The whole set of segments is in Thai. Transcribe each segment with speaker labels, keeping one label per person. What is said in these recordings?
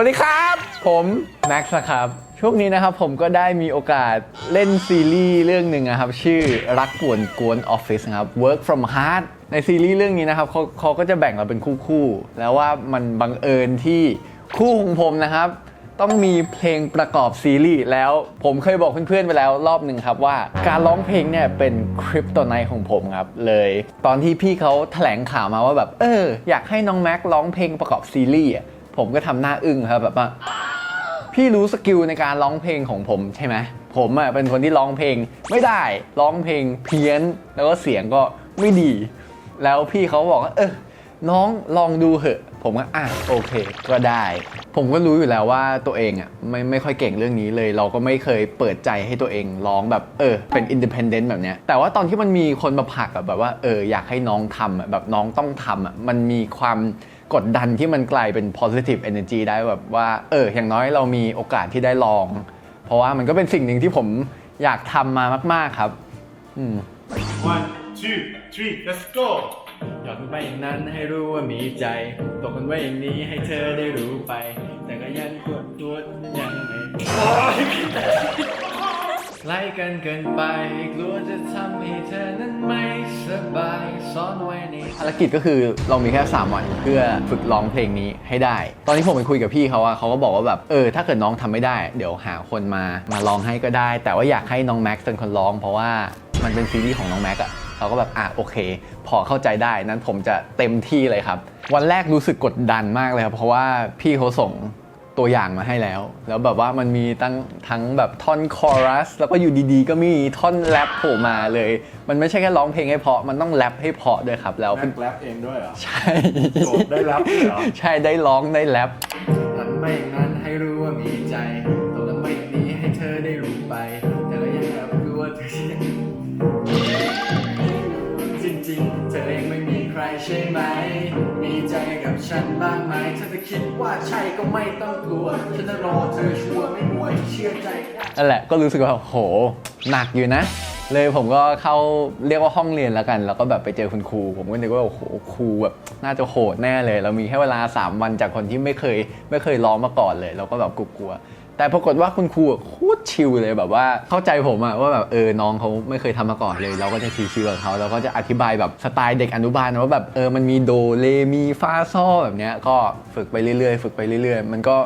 Speaker 1: วัสดีครับ ผมแม็กซ์นะครับ ช่วงนี้นะครับผมก็ได้มีโอกาสเล่นซีรีส์เรื่องหนึ่งนะครับ ชื่อรักกวนกวนออฟฟิศนะครับ Work from Heart ในซีรีส์เรื่องนี้นะครับเขาเขาก็จะแบ่งเราเป็นคู่ๆ แล้วว่ามันบังเอิญที่คู่ของผมนะครับ ต้องมีเพลงประกอบซีรีส์แล้วผมเคยบอกเพื่อนๆไปแล้วรอบหนึ่งครับว่าการร้องเพลงเนี่ยเป็นคริปโตไนท์ของผมครับ เลยตอนที่พี่เขาแถลงข่าวมาว่าแบบเอออยากให้น้องแม็กร้องเพลงประกอบซีรีส์ ผมก็ทำหน้าอึ้งครับแบบว่าพี่รู้สกิลในการร้องเพลงของผมใช่ไหมผมอะเป็นคนที่ร้องเพลงไม่ได้ร้องเพลงเพี้ยน แล้วก็เสียงก็ไม่ดี แล้วพี่เขาบอกว่าเออน้องลองดูเหอะ ผมก็อะโอเค ก็ได้ ผมก็รู้อยู่แล้วว่าตัวเองอะไม่ไม่ค่อยเก่งเรื่องนี้เลย เราก็ไม่เคยเปิดใจให้ตัวเองร้องแบบเออเป็นอินดิเพนเดนต์แบบเนี้ยแต่ว่าตอนที่มันมีคนมาผลักอะแบบว่าเอออยากให้น้องทำแบบน้องต้องทำอะมันมีความ กดดันที่มันกลายเป็น positive energy ได้แบบว่าเอออย่างน้อยเรามีโอกาสที่ได้ลอง เพราะว่ามันก็เป็นสิ่งหนึ่งที่ผมอยากทำมามาก ๆครับอืม
Speaker 2: One, two, three, let's go!
Speaker 1: หยอดมันไปอย่างนั้นให้รู้ว่ามีใจ ตกมันไว้อย่างนี้ให้เธอได้รู้ไป แต่ก็ยังปวดตัวยังไม่ไล่กันเกินไป กลัวจะทำให้เธอนั้นไม่สบายซ่อนไว้ในภารกิจก็คือเรามีแค่3วันเพื่อฝึกร้องเพลงนี้ให้ได้ ตอนที่ผมไปคุยกับพี่เขาอะเขาก็บอกว่าแบบเออถ้าเกิดน้องทำไม่ได้ เดี๋ยวหาคนมามาร้องให้ก็ได้ แต่ว่าอยากให้น้องแม็กซ์เป็นคนร้อง เพราะว่ามันเป็นซีรีส์ของน้องแม็กซ์อะเราก็แบบอะโอเค พอเข้าใจได้นั้นผมจะเต็มที่เลยครับ วันแรกรู้สึกกดดันมากเลยครับเพราะว่าพี่เขาส่ง ตัวอย่างมาให้แล้ว แล้วแบบว่ามันมีตั้งทั้งแบบท่อนคอรัส แล้วก็อยู่ดีๆ ก็มีท่อนแรปโผล่มาเลย มันไม่ใช่แค่ร้องเพลงให้เพราะ มันต้องแรปให้เพราะด้วยครับ แล้ว
Speaker 2: แม็
Speaker 1: เป็น
Speaker 2: กแรปเองด้วยเหรอ
Speaker 1: ใช่
Speaker 2: โอ้ได้แรปด้วยเหรอ
Speaker 1: ใช่ได้ร้องได้แรปทำไม่อย่างนั้นให้รู้ว่ามีใจตรงนั้นไม่นี้ให้เธอได้รู้ไป แต่ก็ยังแบบรู้ว่าเธอยังจริงๆเธอเองไม่มีใครใช่ไหมมีใจ กับฉันบ้างไหมถ้าเธอคิดว่าใช่ก็ไม่ต้องกลัวฉันจะรอเธอชัวร์ไม่มวยเชื่อใจนั่นแหละก็รู้สึกว่าโหหนักอยู่นะ เลยผมก็เข้าเรียกว่าห้องเรียนแล้วกัน แล้วก็แบบไปเจอคุณครู ผมก็นึกว่าโอ้โหครูแบบน่าจะโหดแน่เลย เรามีแค่เวลา 3 วันจากคนที่ไม่เคยไม่เคยร้องมาก่อนเลย เราก็แบบกลัวๆ แต่ปรากฏว่าคุณครูโคตรชิลเลยแบบว่าเข้าใจผมอะว่าแบบเออน้องเขาไม่เคยทำมาก่อนเลย เราก็จะชิลๆกับเขาเราก็จะอธิบายแบบสไตล์เด็กอนุบาลนะว่าแบบเออมันมีโดเลมีฟาซอแบบเนี้ยก็ฝึกไปเรื่อยๆ ฝึกไปเรื่อยๆ มันก็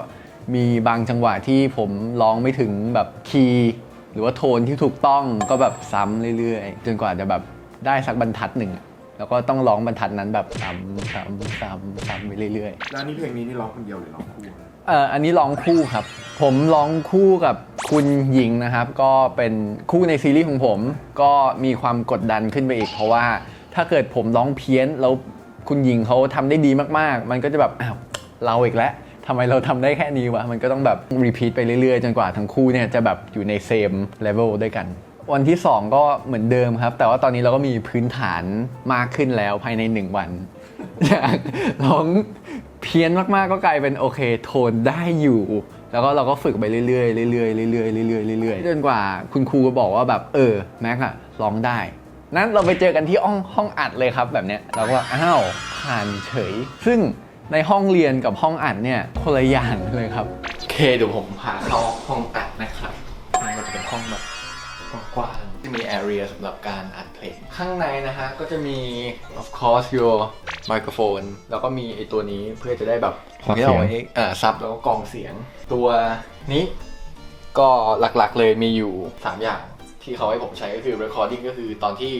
Speaker 1: มีบางจังหวะที่ผมร้องไม่ถึงแบบคีย์หรือว่าโทนที่ถูกต้องก็แบบซ้ำเรื่อยๆ จนกว่าจะแบบได้สักบรรทัดหนึ่งแล้วก็ต้องร้องบรรทัดนั้นแบบซ้ำซ้ำซ้ำซ้ำไปเรื่อยๆ
Speaker 2: แล้วนนี้เพลงนี้นี่ร้องคนเดียวหรือร้องคู่
Speaker 1: เอ่ออันนี้ร้องคู่ครับ ผมร้องคู่กับคุณหญิงนะครับ ก็เป็นคู่ในซีรีส์ของผม ก็มีความกดดันขึ้นไปอีก เพราะว่าถ้าเกิดผมร้องเพี้ยนแล้วคุณหญิงเขาทำได้ดีมากๆ มันก็จะแบบอ้าวเราอีกแล้วทำไมเราทำได้แค่นี้วะ มันก็ต้องแบบรีพีทไปเรื่อยๆ จนกว่าทั้งคู่เนี่ยจะแบบอยู่ในเซมเลเวลด้วยกัน วันที่ 2 ก็เหมือนเดิมครับ แต่ว่าตอนนี้เราก็มีพื้นฐานมากขึ้นแล้วภายใน 1 วันจากร้อง เพี้ยนมากๆก็กลายเป็นโอเคโทนได้อยู่ แล้วก็เราก็ฝึกไปเรื่อยๆเรื่อยๆเรื่อยๆเรื่อยๆเรื่อยๆจนกว่าคุณครูก็บอกว่าแบบเออแม็กอะร้องได้ นั้นเราไปเจอกันที่ห้องห้องอัดเลยครับแบบเนี้ยเราก็ว่าอ้าวผ่านเฉย ซึ่งในห้องเรียนกับห้องอัดเนี่ยคนละอย่างเลยครับ โอเคเดี๋ยวผมพาเข้าห้องอัดนะครับ มี area สำหรับการอัดเพลง ข้างในนะฮะ ก็จะมี of course your microphone แล้วก็มีไอตัวนี้เพื่อจะได้แบบ
Speaker 3: ซับเสียง
Speaker 1: อาไว้เอ่อซับแล้วก็กรองเสียง ตัวนี้ก็หลักๆเลยมีอยู่ 3 อย่างที่เขาให้ผมใช้ก็คือ recording ก็คือตอนที่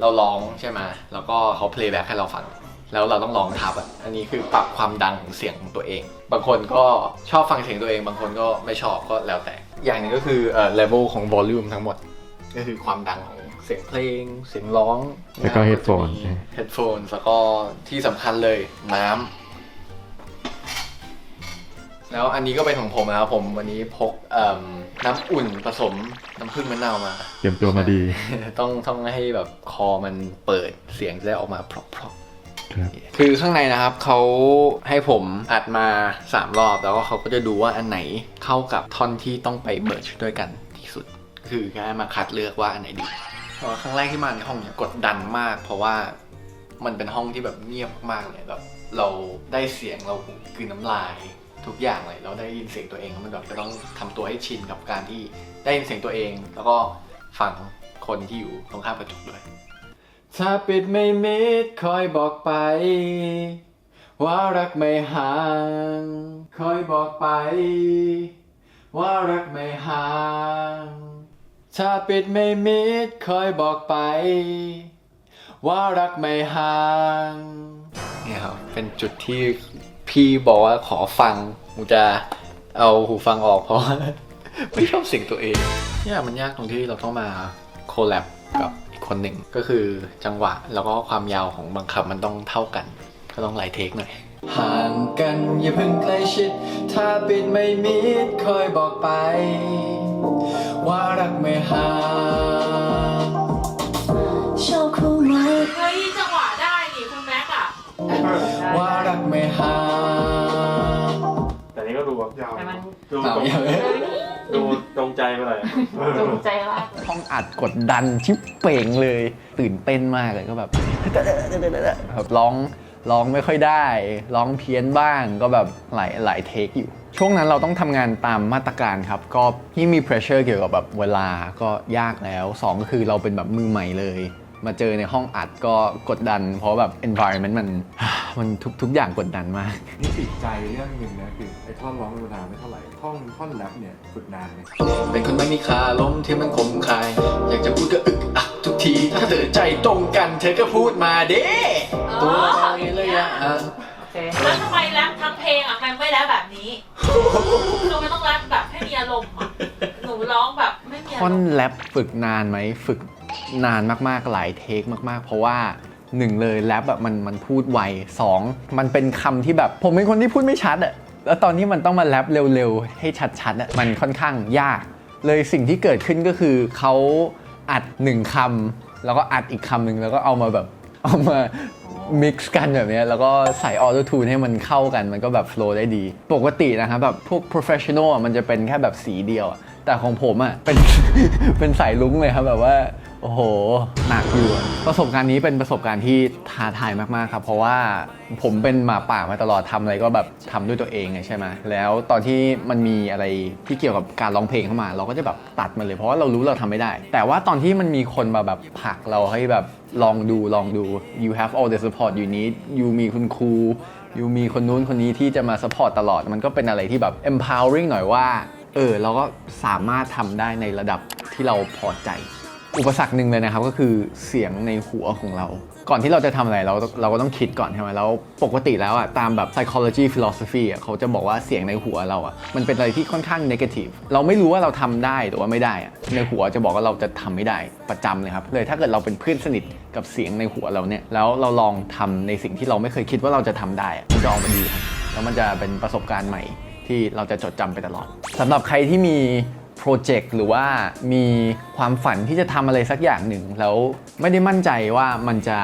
Speaker 1: เราร้องใช่ไหมแล้วก็เขา playback ให้เราฟัง แล้วเราต้องร้องทับอะ อันนี้คือปรับความดังของเสียงของตัวเอง บางคนก็ชอบฟังเสียงตัวเอง บางคนก็ไม่ชอบก็แล้วแต่ อย่างหนึงก็คือเอ่อ level ของ volume ทั้งหมด ก็คือความดังของเสียงเพลง เสียงร้อง
Speaker 3: แล้วก็ headphone
Speaker 1: จะมี headphone แล้วก็ที่สำคัญเลยน้ำแล้วอันนี้ก็เป็นของผมนะครับผมวันนี้พกเอิ่มน้ำอุ่นผสมน้ำผึ้งมะนาวมา
Speaker 3: เตรียมตัวมาดี
Speaker 1: ต้องต้องให้แบบคอมันเปิดเสียงจะได้ออกมาเพราะ
Speaker 3: ครับ
Speaker 1: ๆคือข้างในนะครับเขาให้ผมอัดมา 3 รอบแล้วก็เขาก็จะดูว่าอันไหนเข้ากับท่อนที่ต้องไปเบิร์ชด้วยกันที่สุด คือแค่มาคัดเลือกว่าอันไหนดีเพราะว่าครั้งแรกที่มาในห้องเนี่ยกดดันมาก เพราะว่ามันเป็นห้องที่แบบเงียบมากเลยแบบเราได้เสียงเรากลืนน้ำลาย ทุกอย่างเลยเราได้ยินเสียงตัวเองแล้วมันแบบจะต้องทำตัวให้ชินกับการที่ได้ยินเสียงตัวเอง แล้วก็ฟังคนที่อยู่ตรงข้ามกระจกด้วยถ้าปิดไม่มิดคอยบอกไป ว่ารักไม่ห่างคอยบอกไป ว่ารักไม่ห่าง ถ้าปิดไม่มิดคอยบอกไป ว่ารักไม่ห่างเนี่ยครับเป็นจุดที่พี่บอกว่าขอฟังกูจะเอาหูฟังออกเพราะว่าไม่ชอบเสียงตัวเองเนี่ยมันยากตรงที่เราต้องมาโคแลบกับอีกคนหนึ่งก็คือจังหวะแล้วก็ความยาวของบางคำมันต้องเท่ากัน ก็ต้องหลายเทคหน่อย ห่างกันอย่าเพิ่งใกล้ชิด ถ้าปิดไม่มิดคอยบอกไป ว่ารักไม่ห่าง
Speaker 3: ชอบคู่ไหม
Speaker 4: เฮ้ยจังหวะได้นี่คุณแม็กอะ
Speaker 1: ว่ารักไม่ห่าง
Speaker 5: แต่นี่ก็ดูแบบ
Speaker 2: ยาว
Speaker 4: แต่มัน
Speaker 5: ดู
Speaker 1: เอา
Speaker 5: ตรง
Speaker 1: อย่างนี้
Speaker 5: ดูตรงใจไปเลย
Speaker 4: จงใจมาก
Speaker 1: ห้องอัดกดดันชิบเป่งเลย ตื่นเต้นมากเลยก็แบบ แบบร้อง ร้องไม่ค่อยได้ ร้องเพี้ยนบ้างก็แบบหลายหลายเทคอยู่ ช่วงนั้นเราต้องทำงานตามมาตรการครับ ก็ยิ่งมี pressure เกี่ยวกับแบบเวลาก็ยากแล้วสองก็คือเราเป็นแบบมือใหม่เลย มาเจอในห้องอัดก็กดดัน เพราะแบบ environment มันมันทุกทุกอย่างกดดันมาก
Speaker 2: นี่ติดใจเรื่องหนึ่งนะคือไอ้ท่อนร้องธรรมดาไม่เท่าไหร่ท่อนท่อนแรปเนี่ยฝึกนานไหม
Speaker 1: เป็นคนไม่มีคาล้มที่มันคมคาย อยากจะพูดก็อึกอักทุกที ถ้าเธอใจตรงกันเธอก็พูดมาเด้ ตัวเราเองเลยอะอะ
Speaker 4: แล้วทำไมแรปทั้งเพลงอะมันไม่แรปแบบนี้คือมันต้องแรปแบบให้มีอารมณ์อะหนูร้องแบบไม่มีอา
Speaker 1: ท่อ
Speaker 4: ร
Speaker 1: น
Speaker 4: มณ์
Speaker 1: แรปฝึกนานไหมฝึกนานมากๆหลายเทคมากๆ เพราะว่าหนึ่งเลยแรปแบบมันมันพูดไวสองมันเป็นคำที่แบบ ผมเป็นคนที่พูดไม่ชัดอะแล้วตอนที่มันต้องมาแรปเร็วๆ ให้ชัดๆอะมันค่อนข้างยาก เลยสิ่งที่เกิดขึ้นก็คือเขาอัดหนึ่งคำแล้วก็อัดอีกคำหนึ่งแล้วก็เอามาแบบเอามา มิกซ์กันแบบนี้แล้วก็ใส่ออโต้ทูนให้มันเข้ากันมันก็แบบโฟล์ได้ดี ปกตินะครับแบบพวก professional อะมันจะเป็นแค่แบบสีเดียว แต่ของผมอะเป็นเป็นสายลุ้งเลยครับแบบว่า โอ้โห หนักอยู่อะประสบการณ์นี้เป็นประสบการณ์ที่ท้าทายมากๆครับ เพราะว่าผมเป็นหมาป่ามาตลอดทำอะไรก็แบบทำด้วยตัวเองไงใช่ไหมแล้วตอนที่มันมีอะไรที่เกี่ยวกับการร้องเพลงเข้ามา เราก็จะแบบตัดมันเลยเพราะว่าเรารู้เราทำไม่ได้ แต่ว่าตอนที่มันมีคนมาแบบผลักเราให้แบบลองดูลองดู you have all the support you need you มีคุณครู you มีคนนู้นคนนี้ที่จะมา support ตลอด มันก็เป็นอะไรที่แบบ empowering หน่อยว่า เออ เราก็สามารถทำได้ในระดับที่เราพอใจ อุปสรรคหนึ่งเลยนะครับก็คือเสียงในหัวของเรา ก่อนที่เราจะทำอะไรเราเราก็ต้องคิดก่อนใช่ไหมแล้วปกติแล้วอะตามแบบ psychology philosophy อะเขาจะบอกว่าเสียงในหัวเราอะมันเป็นอะไรที่ค่อนข้าง negative เราไม่รู้ว่าเราทำได้หรือว่าไม่ได้อะในหัวจะบอกว่าเราจะทำไม่ได้ประจำเลยครับเลยถ้าเกิดเราเป็นเพื่อนสนิทกับเสียงในหัวเราเนี่ยแล้วเราลองทำในสิ่งที่เราไม่เคยคิดว่าเราจะทำได้มันจะออกมาดีครับแล้วมันจะเป็นประสบการณ์ใหม่ที่เราจะจดจำไปตลอดสำหรับใครที่มี โปรเจกต์หรือว่ามีความฝันที่จะทำอะไรสักอย่างหนึ่ง แล้วไม่ได้มั่นใจว่ามันจะ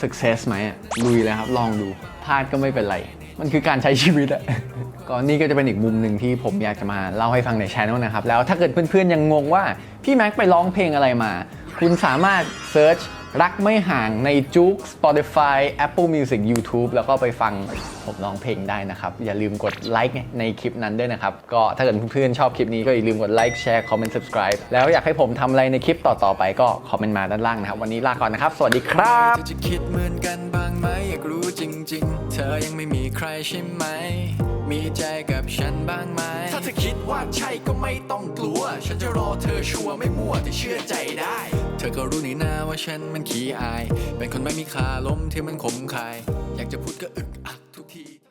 Speaker 1: success ไหมอะลุยเลยครับ ลองดูพลาดก็ไม่เป็นไร มันคือการใช้ชีวิตอะ ก็นี่ก็จะเป็นอีกมุมหนึ่งที่ผมอยากจะมาเล่าให้ฟังในช anel นะครับ แล้วถ้าเกิดเพื่อนๆยังงงว่า พี่แม็กไปร้องเพลงอะไรมา คุณสามารถ search รักไม่ห่างในจุก Spotify Apple Music YouTube แล้วก็ไปฟังผมร้องเพลงได้นะครับ อย่าลืมกดไลค์ในคลิปนั้นด้วยนะครับ ก็ถ้าเกิดเพื่อนๆชอบคลิปนี้ก็อย่าลืมกดไลค์แชร์คอมเมนต์ subscribe แล้วอยากให้ผมทำอะไรในคลิปต่อๆไปก็คอมเมนต์มาด้านล่างนะครับ วันนี้ลาก่อนนะครับ สวัสดีครับ
Speaker 6: จะคิดเหมือนกันบ้างไหมอยากรู้จริง ๆ เธอยังไม่มีใครใช่ไหม มีใจกับฉันบ้างไหม ถ้าเธอคิดว่าใช่ก็ไม่ต้องกลัว ฉันจะรอเธอชัวร์ไม่มั่วแต่เชื่อใจได้ เธอก็รู้นี่นาว่าฉันมันขี้อาย เป็นคนไม่มีคาล้มที่มันขมคาย อยากจะพูดก็อึกอัก